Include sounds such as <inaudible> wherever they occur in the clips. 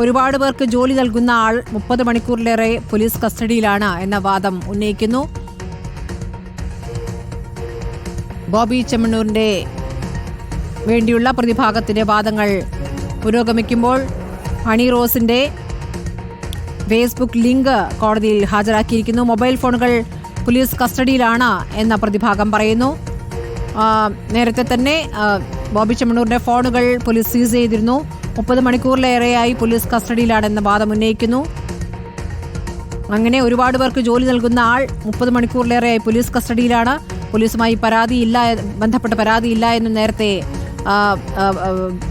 ഒരുപാട് പേർക്ക് ജോലി നൽകുന്ന ആൾ മുപ്പത് മണിക്കൂറിലേറെ പോലീസ് കസ്റ്റഡിയിലാണ് എന്ന വാദം ഉന്നയിക്കുന്നു. ബോബി ചെമ്മണ്ണൂരിന്റെ വേണ്ടിയുള്ള പ്രതിഭാഗത്തിന്റെ വാദങ്ങൾ പുരോഗമിക്കുമ്പോൾ ഹണി റോസിന്റെ ഫേസ്ബുക്ക് ലിങ്ക് കോടതിയിൽ ഹാജരാക്കിയിരിക്കുന്നു. മൊബൈൽ ഫോണുകൾ പോലീസ് കസ്റ്റഡിയിലാണ് എന്ന പ്രതിഭാഗം പറയുന്നു. നേരത്തെ തന്നെ ബോബി ചെമ്മണ്ണൂരിന്റെ ഫോണുകൾ പോലീസ് സീസ് ചെയ്തിരുന്നു. മുപ്പത് മണിക്കൂറിലേറെയായി പോലീസ് കസ്റ്റഡിയിലാണെന്ന വാദം ഉന്നയിക്കുന്നു. അങ്ങനെ ഒരുപാട് പേർക്ക് ജോലി നൽകുന്ന ആൾ മുപ്പത് മണിക്കൂറിലേറെയായി പോലീസ് കസ്റ്റഡിയിലാണ്. പോലീസുമായി പരാതിയില്ല ബന്ധപ്പെട്ട പരാതിയില്ല എന്ന് നേരത്തെ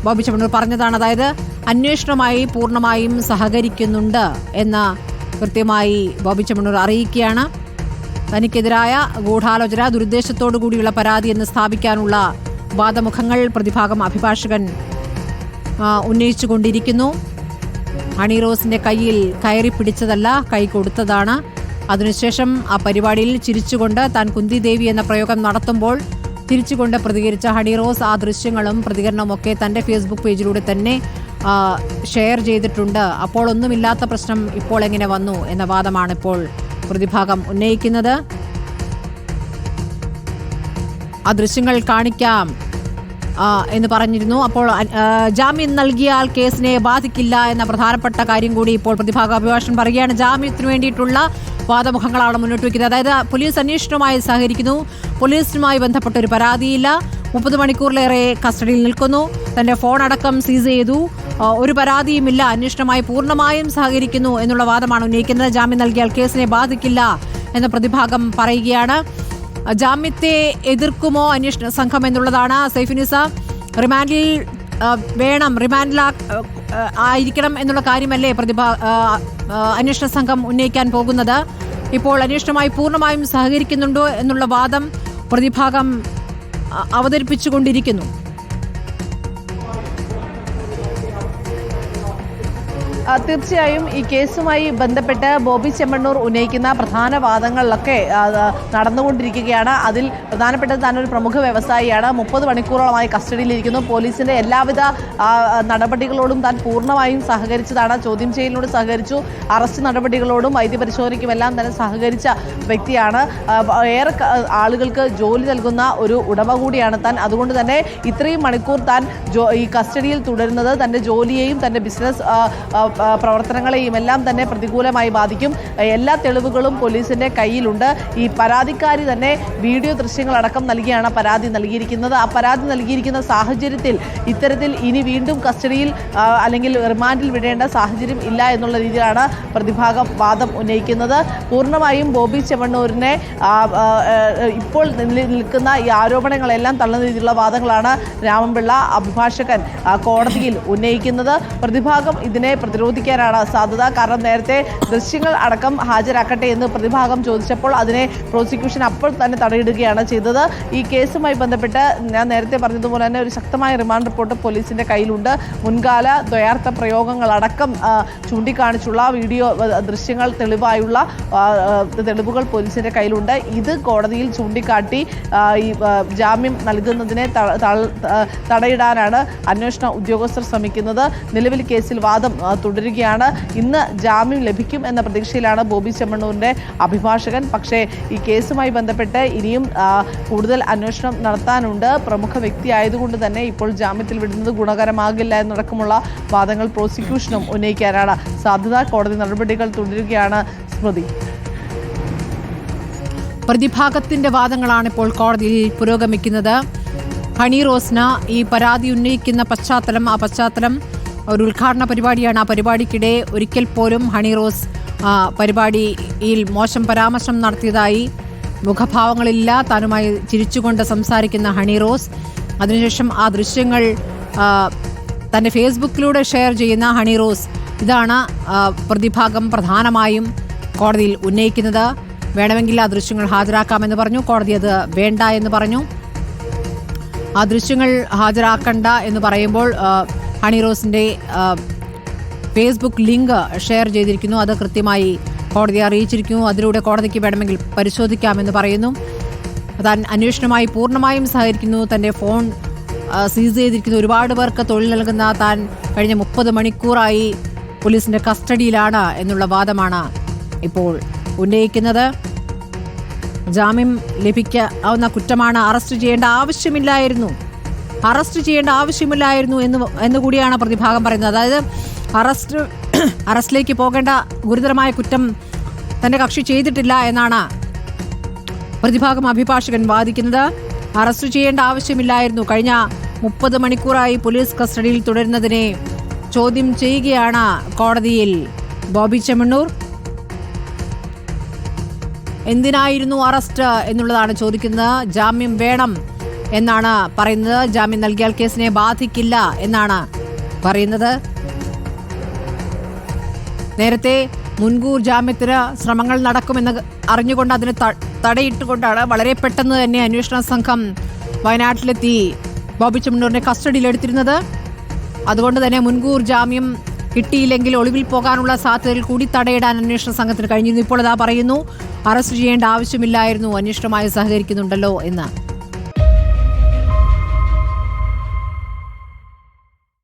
ബോബി ചമ്മണൂർ പറഞ്ഞതാണ്. അതായത് അന്വേഷണമായി പൂർണമായും സഹകരിക്കുന്നുണ്ട് എന്ന് കൃത്യമായി ബോബി ചമ്മണൂർ അറിയിക്കുകയാണ്. തനിക്കെതിരായ ഗൂഢാലോചന ദുരുദ്ദേശത്തോടു കൂടിയുള്ള പരാതി എന്ന് സ്ഥാപിക്കാനുള്ള വാദമുഖങ്ങൾ പ്രതിഭാഗം അഭിഭാഷകൻ ഉന്നയിച്ചുകൊണ്ടിരിക്കുന്നു. ഹണി റോസിന്റെ കയ്യിൽ കയറി പിടിച്ചതല്ല കൈ കൊടുത്തതാണ്. അതിനുശേഷം ആ പരിപാടിയിൽ ചിരിച്ചുകൊണ്ട് താൻ കുന്തി ദേവി എന്ന പ്രയോഗം നടത്തുമ്പോൾ തിരിച്ചുകൊണ്ട് പ്രതികരിച്ച ഹണി റോസ് ആ ദൃശ്യങ്ങളും പ്രതികരണമൊക്കെ തന്റെ ഫേസ്ബുക്ക് പേജിലൂടെ തന്നെ ഷെയർ ചെയ്തിട്ടുണ്ട്. അപ്പോൾ ഒന്നുമില്ലാത്ത പ്രശ്നം ഇപ്പോൾ എങ്ങനെ വന്നു എന്ന വാദമാണ് ഇപ്പോൾ പ്രതിഭാഗം ഉന്നയിക്കുന്നത്. ആ ദൃശ്യങ്ങൾ കാണിക്കാം. എന്ന് പറഞ്ഞിരുന്നു. അപ്പോൾ ജാമ്യം നൽകിയാൽ കേസിനെ ബാധിക്കില്ല എന്ന പ്രധാനപ്പെട്ട കാര്യം കൂടി ഇപ്പോൾ പ്രതിഭാഗ അഭിഭാഷകൻ പറയുകയാണ്. ജാമ്യത്തിന് വേണ്ടിയിട്ടുള്ള വാദമുഖങ്ങളാണ് മുന്നോട്ട് വയ്ക്കുന്നത്. അതായത് പോലീസ് അന്വേഷണവുമായി സഹകരിക്കുന്നു. പോലീസിനുമായി ബന്ധപ്പെട്ട ഒരു പരാതിയില്ല. മുപ്പത് മണിക്കൂറിലേറെ കസ്റ്റഡിയിൽ നിൽക്കുന്നു. തന്റെ ഫോൺ അടക്കം സീസ് ചെയ്തു. ഒരു പരാതിയുമില്ല. അന്വേഷണമായി പൂർണമായും സഹകരിക്കുന്നു എന്നുള്ള വാദമാണ് ഉന്നയിക്കുന്നത്. ജാമ്യം നൽകിയാൽ കേസിനെ ബാധിക്കില്ല എന്ന പ്രതിഭാഗം പറയുകയാണ്. ജാമ്യത്തെ എതിർക്കുമോ അന്വേഷണ സംഘം എന്നുള്ളതാണ് സൈഫിനിസ റിമാൻഡിൽ വേണം റിമാൻഡിൽ ആയിരിക്കണം എന്നുള്ള കാര്യമല്ലേ പ്രതിഭാ അന്വേഷണ സംഘം ഉന്നയിക്കാൻ പോകുന്നത്. ഇപ്പോൾ അന്വേഷണവുമായി പൂർണമായും സഹകരിക്കുന്നുണ്ടോ എന്നുള്ള വാദം പ്രതിഭാഗം അവതരിപ്പിച്ചുകൊണ്ടിരിക്കുന്നു. തീർച്ചയായും ഈ കേസുമായി ബന്ധപ്പെട്ട് ബോബി ചെമ്മണ്ണൂർ ഉന്നയിക്കുന്ന പ്രധാന വാദങ്ങളിലൊക്കെ നടന്നുകൊണ്ടിരിക്കുകയാണ്. അതിൽ പ്രധാനപ്പെട്ട താൻ ഒരു പ്രമുഖ വ്യവസായിയാണ്. മുപ്പത് മണിക്കൂറോളമായി കസ്റ്റഡിയിലിരിക്കുന്നു. പോലീസിന്റെ എല്ലാവിധ നടപടികളോടും താൻ പൂർണമായും സഹകരിച്ചതാണ്. ചോദ്യം ചെയ്യലിനോട് സഹകരിച്ചു. അറസ്റ്റ് നടപടികളോടും വൈദ്യപരിശോധനയ്ക്കുമെല്ലാം തന്നെ സഹകരിച്ച വ്യക്തിയാണ്. ഏറെ ആളുകൾക്ക് ജോലി നൽകുന്ന ഒരു ഉടമ കൂടിയാണ് താൻ. അതുകൊണ്ട് തന്നെ ഇത്രയും മണിക്കൂർ താൻ ഈ കസ്റ്റഡിയിൽ തുടരുന്നത് തന്റെ ജോലിയെയും തന്റെ ബിസിനസ് പ്രവർത്തനങ്ങളെയും എല്ലാം തന്നെ പ്രതികൂലമായി ബാധിക്കും. എല്ലാ തെളിവുകളും പോലീസിന്റെ കയ്യിലുണ്ട്. ഈ പരാതിക്കാരി തന്നെ വീഡിയോ ദൃശ്യങ്ങളടക്കം നൽകിയാണ് പരാതി നൽകിയിരിക്കുന്നത്. ആ പരാതി നൽകിയിരിക്കുന്ന സാഹചര്യത്തിൽ ഇത്തരത്തിൽ ഇനി വീണ്ടും കസ്റ്റഡിയിൽ അല്ലെങ്കിൽ റിമാൻഡിൽ വിടേണ്ട സാഹചര്യം ഇല്ല എന്നുള്ള രീതിയിലാണ് പ്രതിഭാഗം വാദം ഉന്നയിക്കുന്നത്. പൂർണമായും ബോബി ചെമ്മണ്ണൂരിനെ ഇപ്പോൾ നിൽക്കുന്ന ഈ ആരോപണങ്ങളെല്ലാം തള്ളുന്ന രീതിയിലുള്ള വാദങ്ങളാണ് രാമൻപിള്ള അഭിഭാഷകൻ കോടതിയിൽ ഉന്നയിക്കുന്നത്. പ്രതിഭാഗം ഇതിനെ പ്രതിരോധിക്കാനാണ് സാധ്യത. കാരണം നേരത്തെ ദൃശ്യങ്ങൾ അടക്കം ഹാജരാക്കട്ടെ എന്ന് പ്രതിഭാഗം ചോദിച്ചപ്പോൾ അതിനെ പ്രോസിക്യൂഷൻ അപ്പോൾ തന്നെ തടയിടുകയാണ് ചെയ്തത്. ഈ കേസുമായി ബന്ധപ്പെട്ട് ഞാൻ നേരത്തെ പറഞ്ഞതുപോലെ തന്നെ ഒരു ശക്തമായ റിമാൻഡ് റിപ്പോർട്ട് പോലീസിന്റെ കയ്യിലുണ്ട്. മുൻകാല ദ്വയാർത്ഥ പ്രയോഗങ്ങളടക്കം ചൂണ്ടിക്കാണിച്ചുള്ള വീഡിയോ ദൃശ്യങ്ങൾ തെളിവായുള്ള തെളിവുകൾ പോലീസിന്റെ കയ്യിലുണ്ട്. ഇത് കോടതിയിൽ ചൂണ്ടിക്കാട്ടി ഈ ജാമ്യം നൽകുന്നതിനെ തടയിടാനാണ് അന്വേഷണ ഉദ്യോഗസ്ഥർ ശ്രമിക്കുന്നത്. നിലവിൽ കേസിൽ വാദം തുടരുകയാണ്. ഇന്ന് ജാമ്യം ലഭിക്കും എന്ന പ്രതീക്ഷയിലാണ് ബോബി ചെമ്മണ്ണൂരിന്റെ അഭിഭാഷകൻ. പക്ഷേ ഈ കേസുമായി ബന്ധപ്പെട്ട് ഇനിയും കൂടുതൽ അന്വേഷണം നടത്താനുണ്ട്. പ്രമുഖ വ്യക്തി ആയതുകൊണ്ട് തന്നെ ഇപ്പോൾ ജാമ്യത്തിൽ വിടുന്നത് ഗുണകരമാകില്ല എന്നടക്കമുള്ള വാദങ്ങൾ പ്രോസിക്യൂഷനും ഉന്നയിക്കാനാണ്. സാധ്യത കോടതി നടപടികൾ തുടരുകയാണ് സ്മൃതി. പ്രതിഭാഗത്തിന്റെ വാദങ്ങളാണ് ഇപ്പോൾ കോടതിയിൽ പുരോഗമിക്കുന്നത്. ഹണി റോസ്ന ഈ പരാതി ഉന്നയിക്കുന്ന പശ്ചാത്തലം ആ പശ്ചാത്തലം ഒരു ഉദ്ഘാടന പരിപാടിയാണ്. ആ പരിപാടിക്കിടെ ഒരിക്കൽ പോലും ഹണി റോസ് പരിപാടിയിൽ മോശം പരാമർശം നടത്തിയതായി മുഖഭാവങ്ങളില്ല. താനുമായി ചിരിച്ചുകൊണ്ട് സംസാരിക്കുന്ന ഹണി റോസ് അതിനുശേഷം ആ ദൃശ്യങ്ങൾ തന്റെ ഫേസ്ബുക്കിലൂടെ ഷെയർ ചെയ്യുന്ന ഹണി റോസ് ഇതാണ് പ്രതിഭാഗം പ്രധാനമായും കോടതിയിൽ ഉന്നയിക്കുന്നത്. വേണമെങ്കിൽ ആ ദൃശ്യങ്ങൾ ഹാജരാക്കാമെന്ന് പറഞ്ഞു. കോടതി അത് വേണ്ട എന്ന് പറഞ്ഞു. ആ ദൃശ്യങ്ങൾ ഹാജരാക്കണ്ട എന്ന് പറയുമ്പോൾ ഹണി റോസിന്റെ ഫേസ്ബുക്ക് ലിങ്ക് ഷെയർ ചെയ്തിരിക്കുന്നു. അത് കൃത്യമായി കോടതിയെ അറിയിച്ചിരിക്കുന്നു. അതിലൂടെ കോടതിക്ക് വേണമെങ്കിൽ പരിശോധിക്കാമെന്ന് പറയുന്നു. താൻ അന്വേഷണമായി പൂർണമായും സഹകരിക്കുന്നു. തന്റെ ഫോൺ സീസ് ചെയ്തിരിക്കുന്നു ഒരുപാട് പേർക്ക് തൊഴിൽ നൽകുന്ന താൻ കഴിഞ്ഞ മുപ്പത് മണിക്കൂറായി പോലീസിന്റെ കസ്റ്റഡിയിലാണ് എന്നുള്ള വാദമാണ് ഇപ്പോൾ ഉന്നയിക്കുന്നത്. ജാമ്യം ലഭിക്കാവുന്ന കുറ്റമാണ് അറസ്റ്റ് ചെയ്യേണ്ട ആവശ്യമില്ലായിരുന്നു. അറസ്റ്റ് ചെയ്യേണ്ട ആവശ്യമില്ലായിരുന്നു എന്ന് എന്ന് കൂടിയാണ് പ്രതിഭാഗം പറയുന്നത്. അതായത് അറസ്റ്റ് <clears throat> അറസ്റ്റിലേക്ക് പോകേണ്ട ഗുരുതരമായ കുറ്റം തന്റെ കക്ഷി ചെയ്തിട്ടില്ല എന്നാണ് പ്രതിഭാഗം അഭിഭാഷകൻ വാദിക്കുന്നത്. അറസ്റ്റ് ചെയ്യേണ്ട ആവശ്യമില്ലായിരുന്നു. കഴിഞ്ഞ മുപ്പത് മണിക്കൂറായി പോലീസ് കസ്റ്റഡിയിൽ തുടരുന്നതിനെ ചോദ്യം ചെയ്യുകയാണ് കോടതിയിൽ ബോബി ചെമ്മണ്ണൂർ. എന്തിനായിരുന്നു അറസ്റ്റ് എന്നുള്ളതാണ് ചോദിക്കുന്നത്. ജാമ്യം വേണം എന്നാണ് പറയുന്നത്. ജാമ്യം നൽകിയാൽ കേസിനെ ബാധിക്കില്ല എന്നാണ് പറയുന്നത്. നേരത്തെ മുൻകൂർ ജാമ്യത്തിന് ശ്രമങ്ങൾ നടക്കുമെന്ന് അറിഞ്ഞുകൊണ്ട് അതിന് തടയിട്ടുകൊണ്ടാണ് വളരെ പെട്ടെന്ന് തന്നെ അന്വേഷണ സംഘം വയനാട്ടിലെത്തി ബോബി ചെമ്മണ്ണൂരിനെ കസ്റ്റഡിയിലെടുത്തിരുന്നത്. അതുകൊണ്ട് തന്നെ മുൻകൂർ ജാമ്യം കിട്ടിയില്ലെങ്കിൽ ഒളിവിൽ പോകാനുള്ള സാധ്യതയിൽ കൂടി തടയിടാൻ അന്വേഷണ സംഘത്തിന് കഴിഞ്ഞിരുന്നു. ഇപ്പോൾ അതാ പറയുന്നു അറസ്റ്റ് ചെയ്യേണ്ട ആവശ്യമില്ലായിരുന്നു അന്വേഷണമായി സഹകരിക്കുന്നുണ്ടല്ലോ എന്ന്.